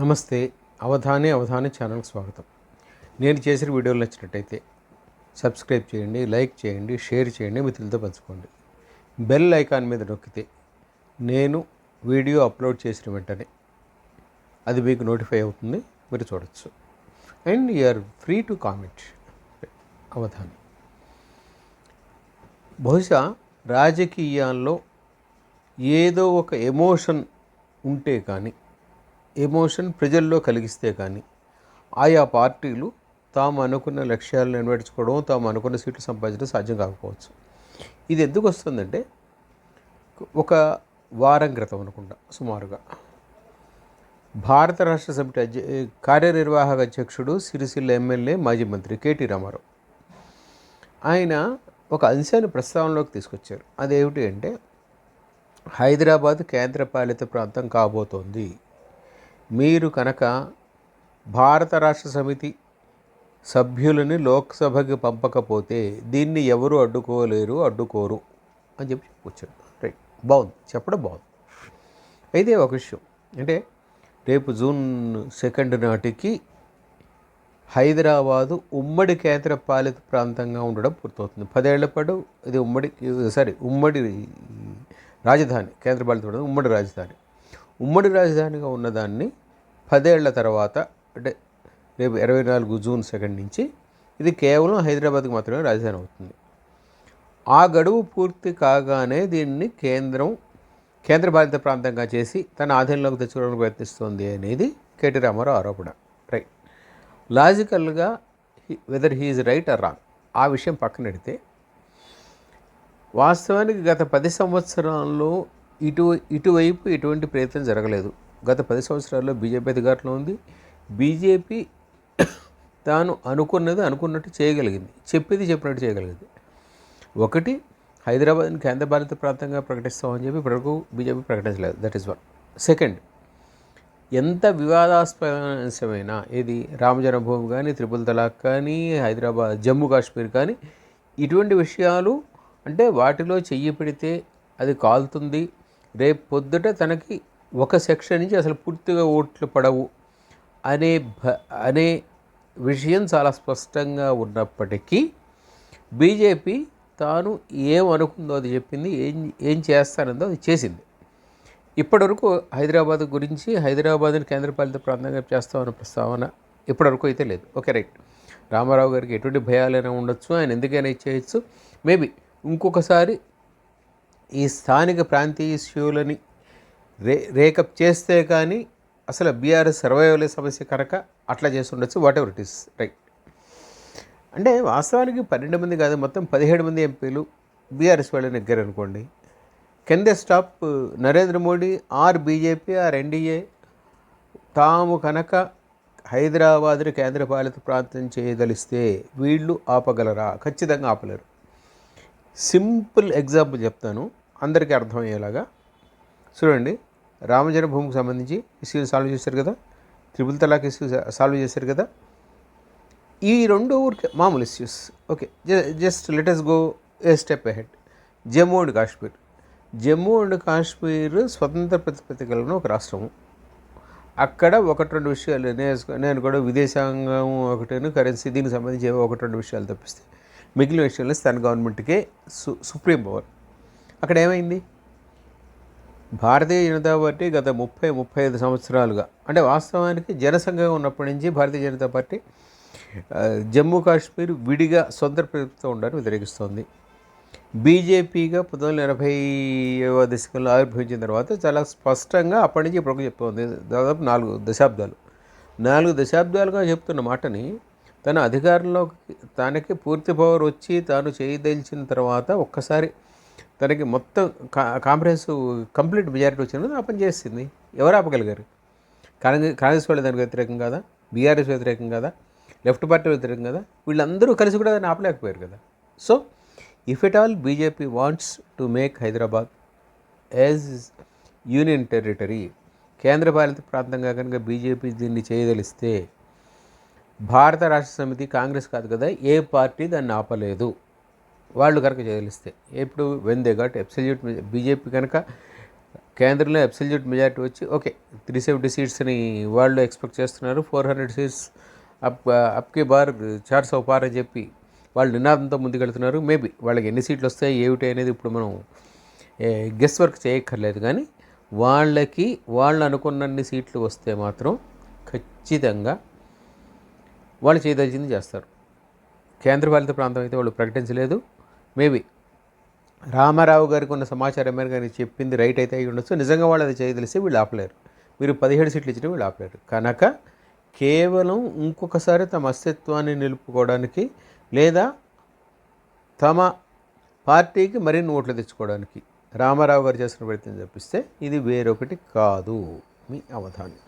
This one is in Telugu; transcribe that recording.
నమస్తే అవధానే అవధాని ఛానల్కి స్వాగతం. నేను చేసిన వీడియోలు నచ్చినట్టయితే సబ్స్క్రైబ్ చేయండి లైక్ చేయండి షేర్ చేయండి మిత్రులతో పంచుకోండి. బెల్ ఐకాన్ మీద నొక్కితే నేను వీడియో అప్లోడ్ చేసిన వెంటనే అది మీకు నోటిఫై అవుతుంది మీరు చూడొచ్చు. And you're free to comment Avadhani. బహుశా రాజకీయాల్లో ఏదో ఒక ఎమోషన్ ఉంటే కానీ ఎమోషన్ ప్రజల్లో కలిగిస్తే కానీ ఆయా పార్టీలు తాము అనుకున్న లక్ష్యాలను నెరవేర్చుకోవడం తాము అనుకున్న సీట్లు సంపాదించడం సాధ్యం కాకపోవచ్చు. ఇది ఎందుకు వస్తుందంటే ఒక వారం క్రితం అనుకుంటా సుమారుగా. భారత రాష్ట్ర సమితి అధ్య కార్యనిర్వాహక అధ్యక్షుడు సిరిసిల్ల ఎమ్మెల్యే మాజీ మంత్రి కేటీ రామారావు. ఆయన ఒక అంశాన్ని ప్రస్తావనలోకి తీసుకొచ్చారు. అదేమిటి అంటే హైదరాబాద్ కేంద్రపాలిత ప్రాంతం కాబోతోంది. మీరు కనుక భారత రాష్ట్ర సమితి సభ్యులని లోక్సభకి పంపకపోతే దీన్ని ఎవరు అడ్డుకోలేరు అడ్డుకోరు అని చెప్పి చెప్పుకొచ్చాడు రైట్ బాగుంది. చెప్పడం బాగుంది. అయితే ఒక విషయం. అంటే రేపు జూన్ సెకండ్ నాటికి హైదరాబాదు ఉమ్మడి కేంద్ర పాలిత ప్రాంతంగా ఉండడం పూర్తవుతుంది. పదేళ్ళ పాటు ఇది ఉమ్మడి సారీ ఉమ్మడి రాజధాని కేంద్రపాలిత ఉమ్మడి రాజధాని. ఉమ్మడి రాజధానిగా ఉన్నదాన్ని పదేళ్ళ తర్వాత అంటే రేపు ఇరవై నాలుగు జూన్ సెకండ్ నుంచి ఇది కేవలం హైదరాబాద్కి మాత్రమే రాజధాని అవుతుంది. ఆ గడువు పూర్తి కాగానే దీన్ని కేంద్రం కేంద్రపాలిత ప్రాంతంగా చేసి తన ఆధీనంలోకి తెచ్చుకోవడానికి ప్రయత్నిస్తోంది అనేది కేటీ రామారావు ఆరోపణ. రైట్. లాజికల్గా whether he is right or wrong ఆ విషయం పక్కనెడితే వాస్తవానికి గత పది సంవత్సరాల్లో ఇటు ఇటువైపు ఎటువంటి ప్రయత్నం జరగలేదు. గత పది సంవత్సరాల్లో బీజేపీ అధికారంలో ఉంది. బీజేపీ తాను అనుకున్నది అనుకున్నట్టు చేయగలిగింది. చెప్పేది చెప్పినట్టు చేయగలిగింది. ఒకటి హైదరాబాద్ని కేంద్రపాలిత ప్రాంతంగా ప్రకటిస్తామని చెప్పి ఇప్పటివరకు బీజేపీ ప్రకటించలేదు. దట్ ఈస్ వన్ సెకండ్ ఎంత వివాదాస్పదమైన ఇది రామజన్మభూమి కానీ త్రిపుల్ తలాక్ కానీ హైదరాబాద్ జమ్మూ కాశ్మీర్ కానీ ఇటువంటి విషయాలు అంటే వాటిలో చెయ్యి పెడితే అది కాలుతుంది. రేపు పొద్దుట తనకి ఒక సెక్షన్ నుంచి అసలు పూర్తిగా ఓట్లు పడవు అనే భ అనే విషయం చాలా స్పష్టంగా ఉన్నప్పటికీ బీజేపీ తాను ఏం అనుకుందో అది చెప్పింది ఏం ఏం చేస్తానందో అది చేసింది. ఇప్పటివరకు హైదరాబాద్ గురించి హైదరాబాద్ని కేంద్రపాలిత ప్రాంతంగా చేస్తామన్న ప్రస్తావన ఇప్పటివరకు అయితే లేదు. Okay right. రామారావు గారికి ఎటువంటి భయాలైనా ఉండొచ్చు ఆయన ఎందుకైనా ఇచ్చేయచ్చు మేబీ ఇంకొకసారి ఈ స్థానిక ప్రాంతీయ ఇష్యూలని రే రేకప్ చేస్తే కానీ అసలు బీఆర్ఎస్ సర్వైవల్ సమస్య కనుక అట్లా చేసి ఉండొచ్చు whatever it is right అంటే వాస్తవానికి పన్నెండు మంది కాదు మొత్తం పదిహేడు మంది ఎంపీలు బీఆర్ఎస్ వాళ్ళు దగ్గర అనుకోండి. Can they stop Narendra Modi or BJP or NDA తాము కనుక హైదరాబాద్ని కేంద్రపాలిత ప్రాంతం చేయదలిస్తే వీళ్ళు ఆపగలరా? ఖచ్చితంగా ఆపలేరు. సింపుల్ ఎగ్జాంపుల్ చెప్తాను అందరికీ అర్థమయ్యేలాగా. చూడండి రామజన్మభూమికి సంబంధించి ఇష్యూని సాల్వ్ చేశారు కదా? త్రిపుల్ తలాక్ ఇష్యూ సాల్వ్ చేశారు కదా? ఈ రెండు ఊరికే మామూలు issues okay just let us go a step ahead Jammu and Kashmir Jammu and Kashmir స్వతంత్ర ప్రతిపత్తి కలిగిన ఒక రాష్ట్రము. అక్కడ ఒకటి రెండు విషయాలు నేను కూడా విదేశాంగం ఒకటేను కరెన్సీ దీనికి సంబంధించి ఏవో ఒకటి రెండు విషయాలు తప్పిస్తే. మిగిలిన విషయాలు స్థానిక గవర్నమెంట్కే సు సుప్రీం పవర్ అక్కడ ఏమైంది? భారతీయ జనతా పార్టీ గత ముప్పై ముప్పై ఐదు సంవత్సరాలుగా అంటే వాస్తవానికి జనసంఘం ఉన్నప్పటి నుంచి భారతీయ జనతా పార్టీ జమ్మూ కాశ్మీర్ విడిగా స్వంత్ర ప్రభుత్వం ఉండాలని వ్యతిరేకిస్తోంది. బీజేపీగా పంతొమ్మిది వందల ఎనభైవ దశకంలో ఆవిర్భవించిన తర్వాత చాలా స్పష్టంగా అప్పటి నుంచి ఇప్పుడు చెప్తోంది. దాదాపు నాలుగు దశాబ్దాలు. నాలుగు దశాబ్దాలుగా చెప్తున్న మాటని తన అధికారంలో తనకి పూర్తి పవర్ వచ్చి తాను చేయదలిచిన తర్వాత ఒక్కసారి తనకి మొత్తం కా కాంగ్రెస్ కంప్లీట్ మెజారిటీ వచ్చినందుకు ఆ పని చేసింది. ఎవరు ఆపగలిగారు? కాంగ్రెస్ కాంగ్రెస్ వాళ్ళు దానికి వ్యతిరేకం కదా? బీఆర్ఎస్ వ్యతిరేకం కదా? లెఫ్ట్ పార్టీ వ్యతిరేకం కదా? వీళ్ళందరూ కలిసి కూడా దాన్ని ఆపలేకపోయారు కదా. So if at all BJP wants to make Hyderabad as union territory కేంద్రపాలిత ప్రాంతంగా కనుక బీజేపీ దీన్ని చేయదలిస్తే భారత రాష్ట్ర సమితి కాంగ్రెస్ కాదు కదా ఏ పార్టీ దాన్ని ఆపలేదు. వాళ్ళు కనుక చేయదలిస్తే ఇప్పుడు when they got absolute BJP కనుక కేంద్రంలో అబ్సల్యూట్ మెజారిటీ వచ్చి ఓకే త్రీ సెవెంటీ సీట్స్ని వాళ్ళు ఎక్స్పెక్ట్ చేస్తున్నారు. ఫోర్ హండ్రెడ్ సీట్స్ అప్ అప్కే బార్ చార్స్ సౌ పార్ అని చెప్పి వాళ్ళు నినాదంతో ముందుకెళ్తున్నారు మేబీ వాళ్ళకి ఎన్ని సీట్లు వస్తాయి ఏమిటి అనేది ఇప్పుడు మనం గెస్ వర్క్ చేయక్కర్లేదు. కానీ వాళ్ళకి వాళ్ళు అనుకున్నన్ని సీట్లు వస్తే మాత్రం ఖచ్చితంగా వాళ్ళు చేయదలిచింది చేస్తారు. కేంద్రపాలిత ప్రాంతం అయితే వాళ్ళు ప్రకటించలేదు. మేబీ. రామారావు గారికి ఉన్న సమాచారం మేరకు ఆయన చెప్పింది రైట్ అయితే అయి ఉండొచ్చు. నిజంగా వాళ్ళు అది చేయదలిసి వీళ్ళు ఆపలేరు. మీరు పదిహేడు సీట్లు ఇచ్చిన వీళ్ళు ఆపలేరు. కనుక కేవలం ఇంకొకసారి తమ అస్తిత్వాన్ని నిలుపుకోవడానికి లేదా తమ పార్టీకి మరిన్ని ఓట్లు తెచ్చుకోవడానికి రామారావు గారు చేసిన ప్రయత్నం తప్పిస్తే ఇది వేరొకటి కాదు. మీ అవధానం.